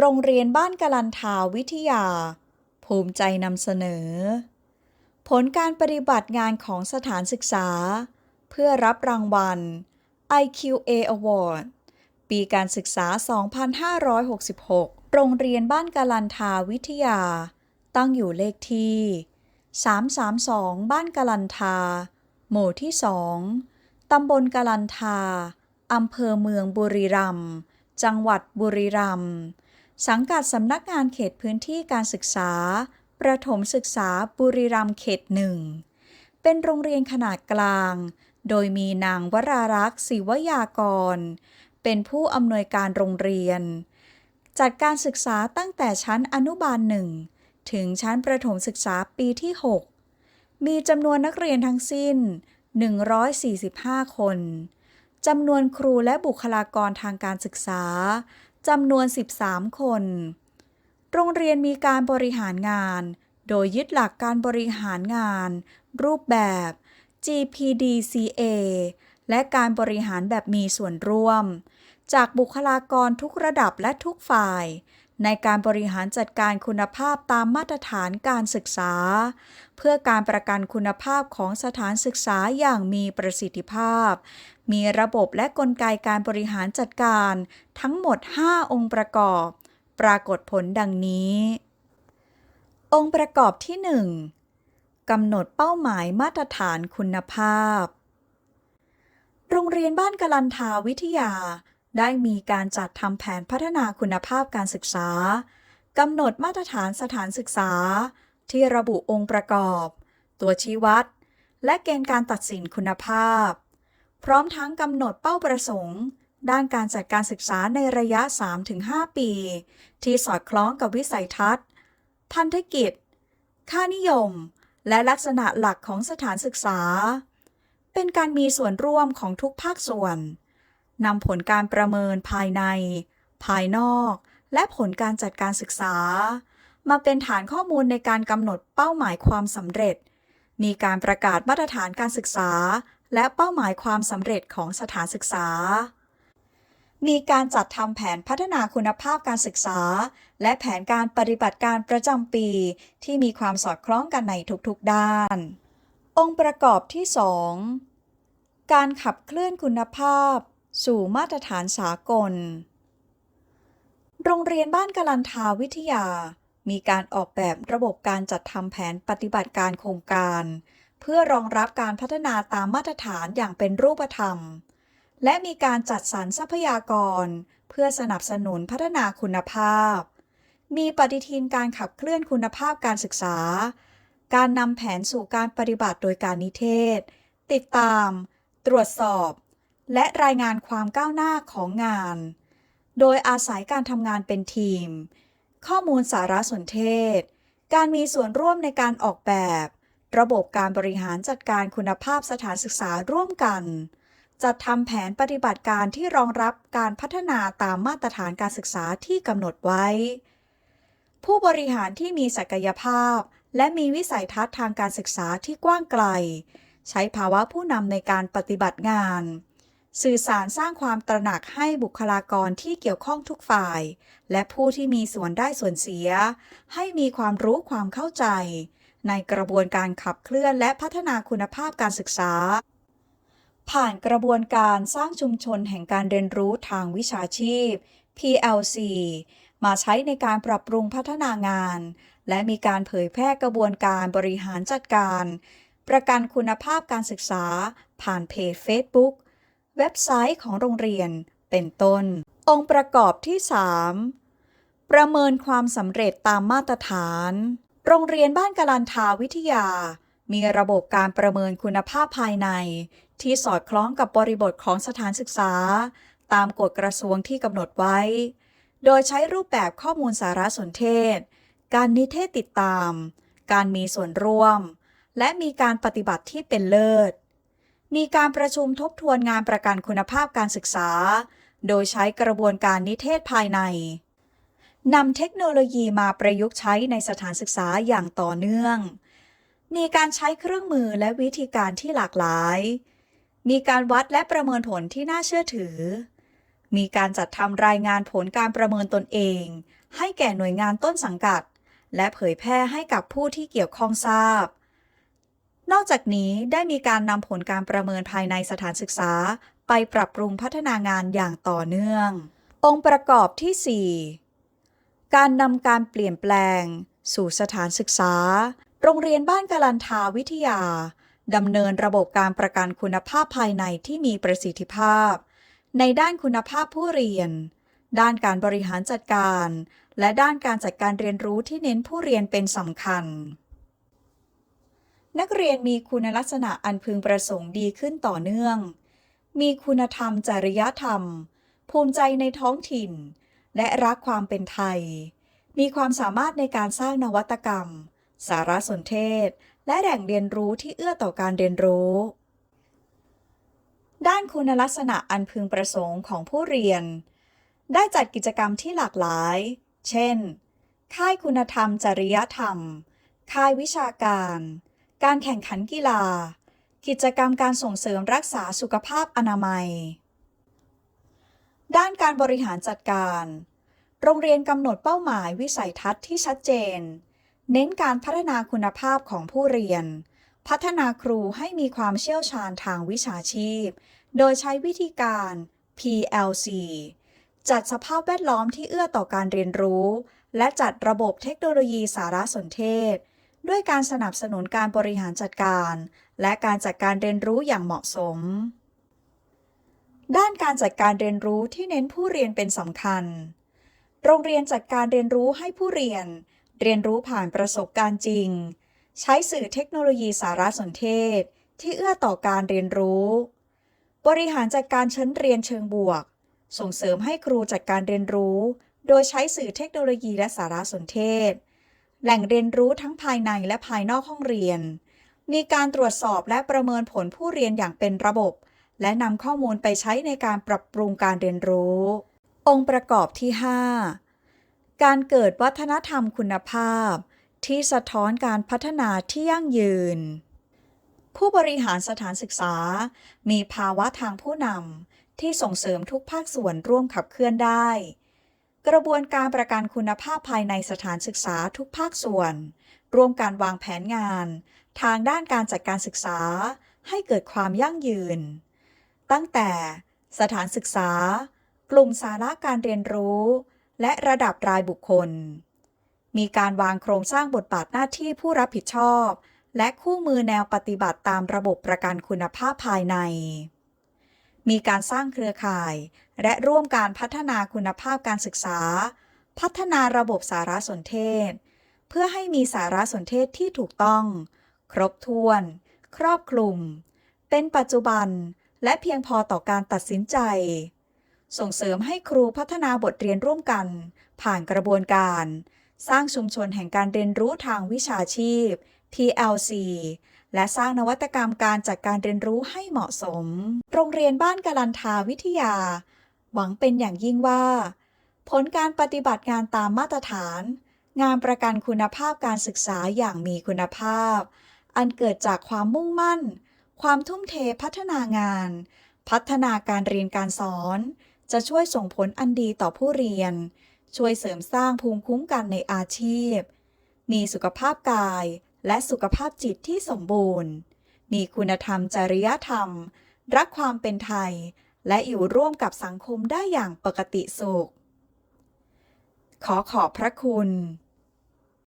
โรงเรียนบ้านกลันทาวิทยา ภูมิใจนำเสนอ ผลการปฏิบัติงานของสถานศึกษา เพื่อรับรางวัล IQA Award ปีการศึกษา 2566 โรงเรียนบ้านกลันทาวิทยา ตั้งอยู่เลขที่ 332 บ้านกลันทา หมู่ที่ 2 ตำบลกลันทา อำเภอเมืองบุรีรัมย์ จังหวัดบุรีรัมย์ สังกัดสำนักงานเขตพื้นที่การศึกษา ประถมศึกษาบุรีรัมย์เขตหนึ่ง เป็นโรงเรียนขนาดกลาง โดยมีนางวรารักษ์ศิวยากร เป็นผู้อำนวยการโรงเรียน จัดการศึกษาตั้งแต่ชั้นอนุบาลหนึ่งถึงชั้นประถมศึกษาปีที่ 6 มีจำนวนนักเรียนทั้งสิ้น 145 คน จำนวนครูและบุคลากรทางการศึกษา จำนวน 13 คน โรงเรียนมีการบริหารงาน โดยยึดหลักการบริหารงาน รูปแบบ GPDCA และการบริหารแบบมีส่วนร่วม จากบุคลากรทุกระดับและทุกฝ่าย ในการบริหารจัดการคุณภาพตามมาตรฐานการศึกษา เพื่อการประกันคุณภาพของสถานศึกษาอย่างมีประสิทธิภาพ มีระบบและกลไกการบริหารจัดการ ทั้งหมด 5 องค์ประกอบ ปรากฏผลดังนี้ องค์ประกอบที่ 1กำหนดเป้าหมายมาตรฐานคุณภาพ โรงเรียนบ้านกลันทาวิทยา ได้มีการจัดทำแผนพัฒนาคุณภาพการศึกษากำหนดมาตรฐานสถานศึกษา ที่ระบุองค์ประกอบ ตัวชี้วัด และเกณฑ์การตัดสินคุณภาพ พร้อมทั้งกำหนดเป้าประสงค์ ด้านการจัดการศึกษาในระยะ 3-5 ปี ที่สอดคล้องกับวิสัยทัศน์ พันธกิจ ค่านิยม และลักษณะหลักของสถานศึกษา เป็นการมีส่วนร่วมของทุกภาคส่วน นำผลการประเมินภายใน ภายนอก และผลการจัดการศึกษา มาเป็นฐานข้อมูลในการกำหนดเป้าหมายความสำเร็จ มีการประกาศมาตรฐานการศึกษา และเป้าหมายความสำเร็จของสถานศึกษา มีการจัดทำแผนพัฒนาคุณภาพการศึกษา และแผนการปฏิบัติการประจำปี ที่มีความสอดคล้องกันในทุกๆด้าน องค์ประกอบที่ 2 การขับเคลื่อนคุณภาพ สู่มาตรฐานสากล โรงเรียนบ้านกลันทาวิทยา มีการออกแบบระบบการจัดทำแผนปฏิบัติการโครงการ เพื่อรองรับการพัฒนาตามมาตรฐานอย่างเป็นรูปธรรม และมีการจัดสรรทรัพยากร เพื่อสนับสนุนพัฒนาคุณภาพ มีปฏิทินการขับเคลื่อนคุณภาพการศึกษา การนำแผนสู่การปฏิบัติโดยการนิเทศ ติดตาม ตรวจสอบ และรายงานความก้าวหน้าของงาน โดยอาศัยการทำงานเป็นทีม ข้อมูลสารสนเทศ การมีส่วนร่วมในการออกแบบ ระบบการบริหารจัดการคุณภาพสถานศึกษาร่วมกัน จัดทำแผนปฏิบัติการที่รองรับการพัฒนาตามมาตรฐานการศึกษาที่กำหนดไว้ ผู้บริหารที่มีศักยภาพ และมีวิสัยทัศน์ทางการศึกษาที่กว้างไกล ใช้ภาวะผู้นำในการปฏิบัติงาน สื่อสารสร้างความตระหนักให้บุคลากรที่เกี่ยวข้องทุกฝ่าย และผู้ที่มีส่วนได้ส่วนเสีย ให้มีความรู้ความเข้าใจ ในกระบวนการขับเคลื่อนและพัฒนาคุณภาพการศึกษา ผ่านกระบวนการสร้างชุมชนแห่งการเรียนรู้ทางวิชาชีพ PLC มาใช้ในการปรับปรุงพัฒนางาน และมีการเผยแพร่กระบวนการบริหารจัดการ ประกันคุณภาพการศึกษา ผ่านเพจ Facebook เว็บไซต์ของโรงเรียน เป็นต้น องค์ประกอบที่ 3 ประเมินความสำเร็จตามมาตรฐาน โรงเรียนบ้านกะลันทาวิทยา มีระบบการประเมินคุณภาพภายใน ที่สอดคล้องกับบริบทของสถานศึกษา ตามกฎกระทรวงที่กำหนดไว้ โดยใช้รูปแบบข้อมูลสารสนเทศ การนิเทศติดตาม การมีส่วนร่วม และมีการปฏิบัติที่เป็นเลิศ มีการประชุมทบทวนงานประกันคุณภาพการศึกษา โดยใช้กระบวนการนิเทศภายในนำเทคโนโลยีมาประยุกต์ใช้ในสถานศึกษาอย่างต่อเนื่อง มีการใช้เครื่องมือและวิธีการที่หลากหลาย มีการวัดและประเมินผลที่น่าเชื่อถือ มีการจัดทำรายงานผลการประเมินตนเอง ให้แก่หน่วยงานต้นสังกัด และเผยแพร่ให้กับผู้ที่เกี่ยวข้องทราบ นอกจากนี้ได้มีการนำผลการประเมินภายในสถานศึกษา ไปปรับปรุงพัฒนางานอย่างต่อเนื่อง องค์ประกอบที่ 4 การนำการเปลี่ยนแปลง สู่สถานศึกษา โรงเรียนบ้านกาลันทาวิทยาดำเนินระบบการประกันคุณภาพภายในที่มีประสิทธิภาพ ในด้านคุณภาพผู้เรียน ด้านการบริหารจัดการ และด้านการจัดการเรียนรู้ที่เน้นผู้เรียนเป็นสำคัญ นักเรียนมีคุณลักษณะอันพึงประสงค์ดีขึ้นต่อเนื่อง มีคุณธรรมจริยธรรม ภูมิใจในท้องถิ่น และรักความเป็นไทย มีความสามารถในการสร้างนวัตกรรม สารสนเทศ และแหล่งเรียนรู้ที่เอื้อต่อการเรียนรู้ ด้านคุณลักษณะอันพึงประสงค์ของผู้เรียน ได้จัดกิจกรรมที่หลากหลาย เช่น ค่ายคุณธรรมจริยธรรม ค่ายวิชาการ การแข่งขันกีฬา กิจกรรมการส่งเสริมรักษาสุขภาพอนามัย ด้านการบริหารจัดการ โรงเรียนกำหนดเป้าหมายวิสัยทัศน์ที่ชัดเจน เน้นการพัฒนาคุณภาพของผู้เรียน พัฒนาครูให้มีความเชี่ยวชาญทางวิชาชีพ โดยใช้วิธีการ PLC จัดสภาพแวดล้อมที่เอื้อต่อการเรียนรู้ และจัดระบบเทคโนโลยีสารสนเทศ ด้วยการสนับสนุนการบริหารจัดการ และการจัดการเรียนรู้อย่างเหมาะสม ด้านการจัดการเรียนรู้ที่เน้นผู้เรียนเป็นสำคัญ โรงเรียนจัดการเรียนรู้ให้ผู้เรียน เรียนรู้ผ่านประสบการณ์จริง ใช้สื่อเทคโนโลยีสารสนเทศ ที่เอื้อต่อการเรียนรู้ บริหารจัดการชั้นเรียนเชิงบวก ส่งเสริมให้ครูจัดการเรียนรู้ โดยใช้สื่อเทคโนโลยีและสารสนเทศ แหล่งเรียนรู้ทั้งภายในและภายนอกห้องเรียน มีการตรวจสอบและประเมินผลผู้เรียนอย่างเป็นระบบ และนำข้อมูลไปใช้ในการปรับปรุงการเรียนรู้ องค์ประกอบที่ 5 การเกิดวัฒนธรรมคุณภาพ ที่สะท้อนการพัฒนาที่ยั่งยืน ผู้บริหารสถานศึกษา มีภาวะทางผู้นำที่ส่งเสริมทุกภาคส่วนร่วมขับเคลื่อนได้ กระบวนการประกันคุณภาพภายในสถานศึกษาทุกภาคส่วน ร่วมการวางแผนงาน ทางด้านการจัดการศึกษา ให้เกิดความยั่งยืน ตั้งแต่สถานศึกษา กลุ่มสาระการเรียนรู้ และระดับรายบุคคล มีการวางโครงสร้างบทบาทหน้าที่ผู้รับผิดชอบ และคู่มือแนวปฏิบัติตามระบบประกันคุณภาพภายใน มีการสร้างเครือข่าย และร่วมการพัฒนาคุณภาพการศึกษา พัฒนาระบบสารสนเทศ เพื่อให้มีสารสนเทศที่ถูกต้อง ครบถ้วน ครอบคลุม เป็นปัจจุบัน และเพียงพอต่อการตัดสินใจ ส่งเสริมให้ครูพัฒนาบทเรียนร่วมกัน ผ่านกระบวนการ สร้างชุมชนแห่งการเรียนรู้ทางวิชาชีพ PLC และสร้างนวัตกรรมการจัดการเรียนรู้ให้เหมาะสม โรงเรียนบ้านกาลันทาวิทยา หวังเป็นอย่างยิ่งว่า ผลการปฏิบัติงานตามมาตรฐาน งานประกันคุณภาพการศึกษาอย่างมีคุณภาพ อันเกิดจากความมุ่งมั่น ความทุ่มเทพัฒนางาน พัฒนาการเรียนการสอน จะช่วยส่งผลอันดีต่อผู้เรียน ช่วยเสริมสร้างภูมิคุ้มกันในอาชีพ มีสุขภาพกาย และสุขภาพจิตที่สมบูรณ์ มีคุณธรรมจริยธรรม รักความเป็นไทย และอยู่ร่วมกับสังคมได้อย่างปกติสุข ขอขอบพระคุณ